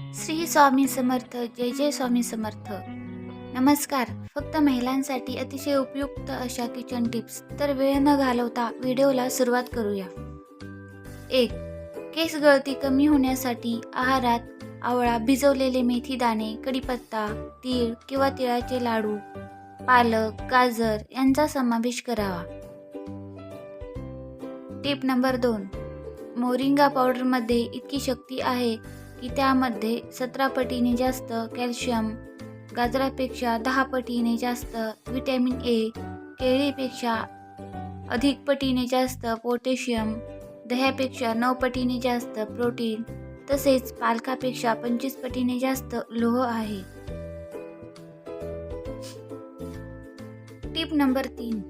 श्री स्वामी समर्थ जय जय स्वामी समर्थ. नमस्कार. फक्त महिलांसाठी अतिशय उपयुक्त अशा किचन टिप्स तर वेळ न घालवता व्हिडिओला सुरुवात करूया. एक केस गळती कमी होण्यासाठी आहारात आवळा भिजवलेले मेथी दाणे कढीपत्ता तीळ किंवा तिळाचे लाडू पालक गाजर यांचा समावेश करावा. टिप नंबर दोन मोरिंगा पावडरमध्ये इतकी शक्ती आहे की त्यामध्ये सतरा पटीने जास्त कॅल्शियम गाजरापेक्षा दहा पटीने जास्त विटॅमिन ए केळीपेक्षा अधिक पटीने जास्त पोटॅशियम दह्यापेक्षा नऊ पटीने जास्त प्रोटीन तसेच पालकापेक्षा पंचवीस पटीने जास्त लोह आहे. टिप नंबर तीन.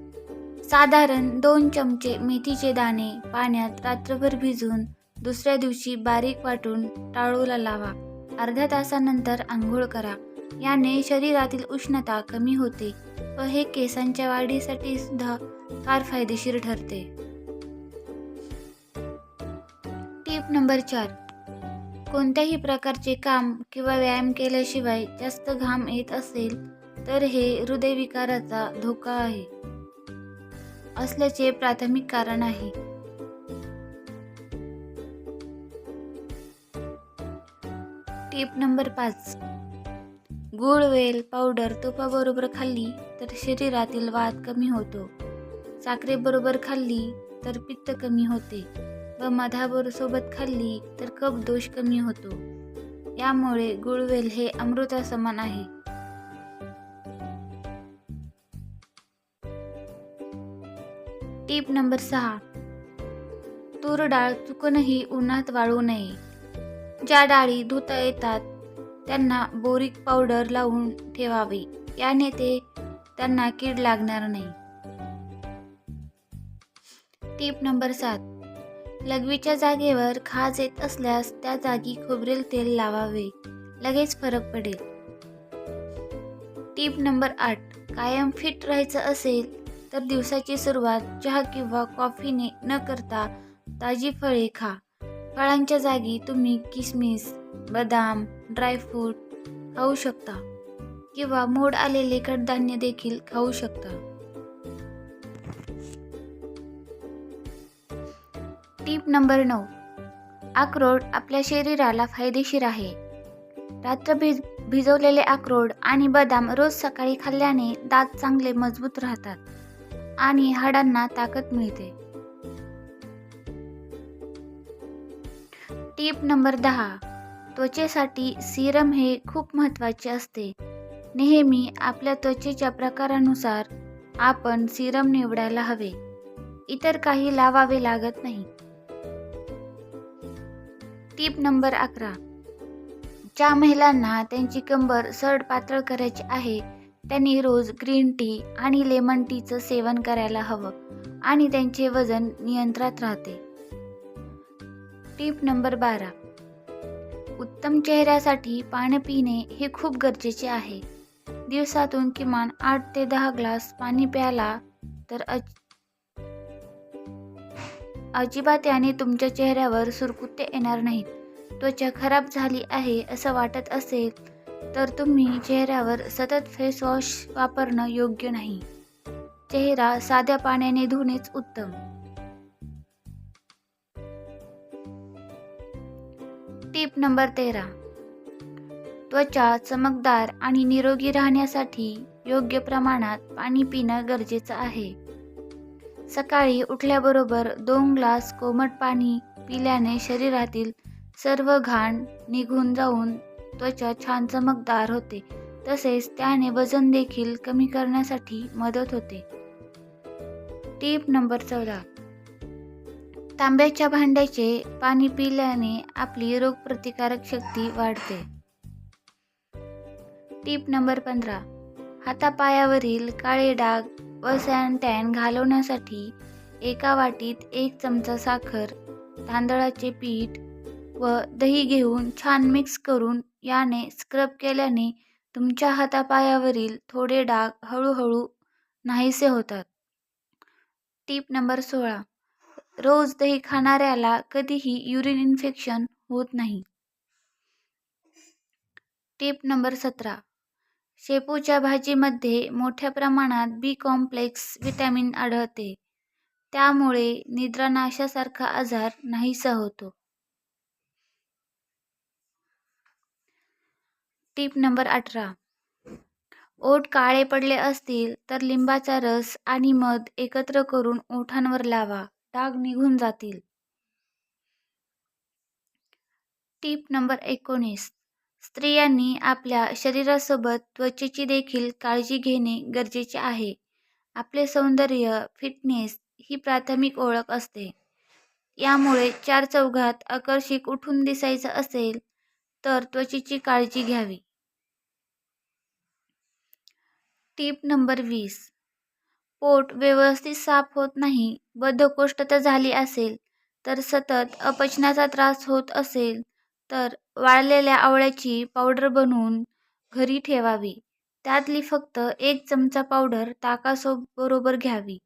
साधारण दोन चमचे मेथीचे दाणे पाण्यात रात्रभर भिजून दुसऱ्या दिवशी बारीक वाटून टाळूला लावा. अर्ध्या तासानंतर आंघोळ करा. याने शरीरातील उष्णता कमी होते व हे केसांच्या वाढीसाठी सुद्धा फार फायदेशीर ठरते. टीप नंबर चार. कोणत्याही प्रकारचे काम किंवा व्यायाम केल्याशिवाय जास्त घाम येत असेल तर हे हृदयविकाराचा धोका आहे. असल्याचे प्राथमिक कारण आहे. टीप नंबर पाच. गुळ वेल पावडर तुपाबरोबर खाल्ली तर शरीरातील वाद कमी होतो. साखरेबरोबर खाल्ली तर पित्त कमी होते व मधाबरोबर सोबत खाल्ली तर कप दोष कमी होतो. यामुळे गुळवेल हे अमृतासमान आहे. टीप नंबर सहा. तूर डाळ चुकूनही उन्हात वाळू नये. ज्या डाळी धुता येतात त्यांना बोरिक पावडर लावून ठेवावे. याने ते त्यांना कीड लागणार नाही. टीप नंबर सात. लघवीच्या जागेवर खाज येत असल्यास त्या जागी खोबरेल तेल लावावे. लगेच फरक पडेल. टीप नंबर आठ. कायम फिट राहायचं असेल तर दिवसाची सुरुवात चहा किंवा कॉफीने न करता ताजी फळे खा. फळांच्या जागी तुम्ही किसमिस बदाम ड्रायफ्रूट खाऊ शकता किंवा मोड आलेले कडधान्य देखील खाऊ शकता. टीप नंबर नऊ. अक्रोड आपल्या शरीराला फायदेशीर आहे. रात्र भिज भिजवलेले अक्रोड आणि बदाम रोज सकाळी खाल्ल्याने दात चांगले मजबूत राहतात आणि हाडांना ताकद मिळते. टीप नंबर दहा. त्वचेसाठी सिरम हे खूप महत्त्वाचे असते. नेहमी आपल्या त्वचेच्या प्रकारानुसार आपण सिरम निवडायला हवे. इतर काही लावावे लागत नाही. टीप नंबर अकरा. ज्या महिलांना त्यांची कंबर सड पातळ करायची आहे त्यांनी रोज ग्रीन टी आणि लेमन टीचं सेवन करायला हवं आणि त्यांचे वजन नियंत्रणात राहते. टिप नंबर बारा. उत्तम चेहऱ्यासाठी पाणी पिणे हे खूप गरजेचे आहे. दिवसातून किमान आठ ते दहा ग्लास पाणी प्याला तर अज अजिबात याने तुमच्या चेहऱ्यावर सुरकुत्ते येणार नाहीत. त्वचा खराब झाली आहे असं वाटत असेल तर तुम्ही चेहऱ्यावर सतत फेस वॉश वापरणं योग्य नाही. चेहरा साध्या पाण्याने धुणेच उत्तम. टीप नंबर तेरा. त्वचा चमकदार आणि निरोगी राहण्यासाठी योग्य प्रमाणात पाणी पिणं गरजेचं आहे. सकाळी उठल्याबरोबर दोन ग्लास कोमट पाणी पिल्याने शरीरातील सर्व घाण निघून जाऊन त्वचा छान चमकदार होते. तसेच त्याने वजन देखील कमी करण्यासाठी मदत होते. टीप नंबर चौदा. तांब्याच्या भांड्याचे पाणी पिल्याने आपली रोगप्रतिकारक शक्ती वाढते. टीप नंबर पंधरा. हातापायावरील काळे डाग व सॅनटॅन घालवण्यासाठी एका वाटीत एक चमचा साखर तांदळाचे पीठ व दही घेऊन छान मिक्स करून याने स्क्रब केल्याने तुमच्या हातापायावरील थोडे डाग हळूहळू नाहीसे होतात. टीप नंबर सोळा. रोज दही खाणाऱ्याला कधीही युरिन इन्फेक्शन होत नाही. टिप नंबर सतरा. शेपूच्या भाजीमध्ये मोठ्या प्रमाणात बी कॉम्प्लेक्स विटॅमिन आढळते. त्यामुळे निद्रानाशासारखा आजार नाहीसा होतो. टिप नंबर अठरा. ओठ काळे पडले असतील तर लिंबाचा रस आणि मध एकत्र करून ओठांवर लावा. डाग निघून जातील. टीप नंबर एकोणीस. स्त्रियांनी आपल्या शरीरासोबत त्वचेची देखील काळजी घेणे गरजेचे आहे. आपले सौंदर्य फिटनेस ही प्राथमिक ओळख असते. यामुळे चार चौघात आकर्षक उठून दिसायचं असेल तर त्वचेची काळजी घ्यावी. टीप नंबर वीस. पोट व्यवस्थित साफ होत नाही बद्धकोष्ठता झाली असेल तर सतत अपचनाचा त्रास होत असेल तर वाळलेल्या आवळ्याची पावडर बनवून घरी ठेवावी. त्यातली फक्त एक चमचा पावडर ताकासोबरोबर घ्यावी.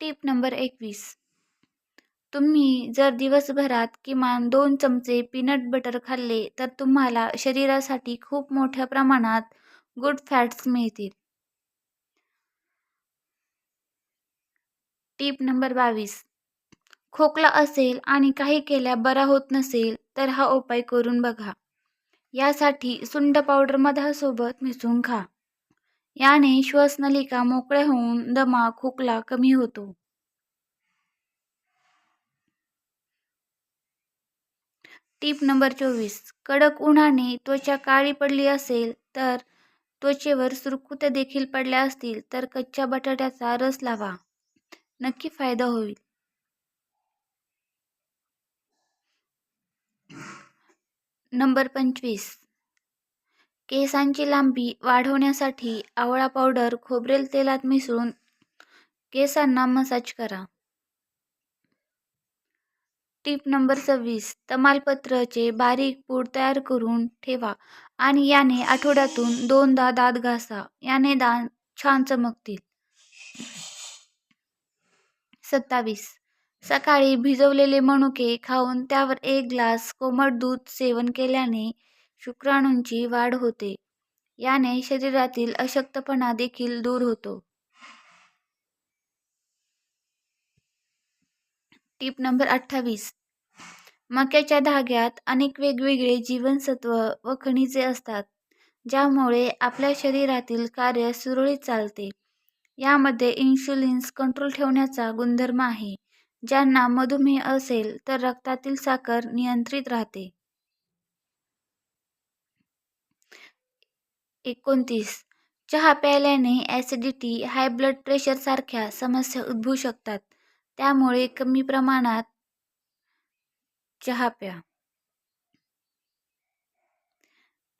टीप नंबर एकवीस. तुम्ही जर दिवसभरात किमान दोन चमचे पीनट बटर खाल्ले तर तुम्हाला शरीरासाठी खूप मोठ्या प्रमाणात गुड फॅट्स मिळतील. टीप नंबर बावीस. खोकला असेल आणि काही केल्या बरा होत नसेल तर हा उपाय करून बघा. यासाठी सुंड पावडर मधासोबत मिसळून खा. याने श्वासनलिका मोकळ्या होऊन दमा खोकला कमी होतो. टीप नंबर चोवीस. कडक उन्हाने त्वचा काळी पडली असेल तर त्वचेवर सुरकुत्या देखील पडल्या असतील तर कच्च्या बटाट्याचा रस लावा. नक्की फायदा होईल. नंबर पंचवीस. केसांची लांबी वाढवण्यासाठी आवळा पावडर खोबरेल तेलात मिसळून केसांना मसाज करा. टीप नंबर सव्वीस तमालपत्रचे बारीक पूड तयार करून ठेवा आणि याने आठवड्यातून दोनदा दात घासा. याने दात छान चमकतील. सत्तावीस सकाळी भिजवलेले मनुके खाऊन त्यावर एक ग्लास कोमट दूध सेवन केल्याने शुक्राणूंची वाढ होते. याने शरीरातील अशक्तपणा देखील दूर होतो. टिप नंबर अठ्ठावीस. मक्याच्या धाग्यात अनेक वेगवेगळे जीवनसत्व व खनिजे असतात ज्यामुळे आपल्या शरीरातील कार्य सुरळीत चालते. यामध्ये इन्शुलिन्स कंट्रोल ठेवण्याचा गुणधर्म आहे ज्यांना मधुमेह असेल तर रक्तातील साखर नियंत्रित राहते. एकोणतीस. चहा प्यायल्याने ॲसिडिटी हाय ब्लड प्रेशरसारख्या समस्या उद्भवू शकतात. त्यामुळे कमी प्रमाणात चहा प्या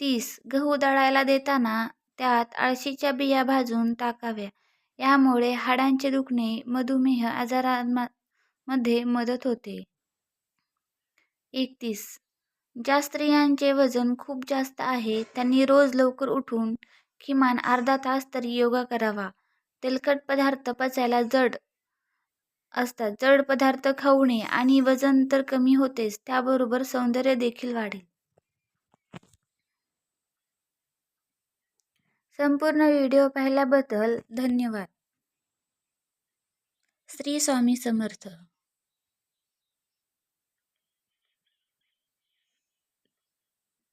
तीस. गहू दळायला देताना त्यात आळशीच्या बिया भाजून टाकाव्या. यामुळे हाडांचे दुखणे मधुमेह आजारांमध्ये मदत होते. एकतीस. ज्या स्त्रियांचे वजन खूप जास्त आहे त्यांनी रोज लवकर उठून किमान अर्धा तास तरी योगा करावा. तेलकट पदार्थ पचायला जड असतात. जड पदार्थ खाऊ नये आणि वजन तर कमी होतेच त्याबरोबर सौंदर्य देखील वाढेल. संपूर्ण व्हिडिओ पाहिल्याबद्दल धन्यवाद. श्री स्वामी समर्थ.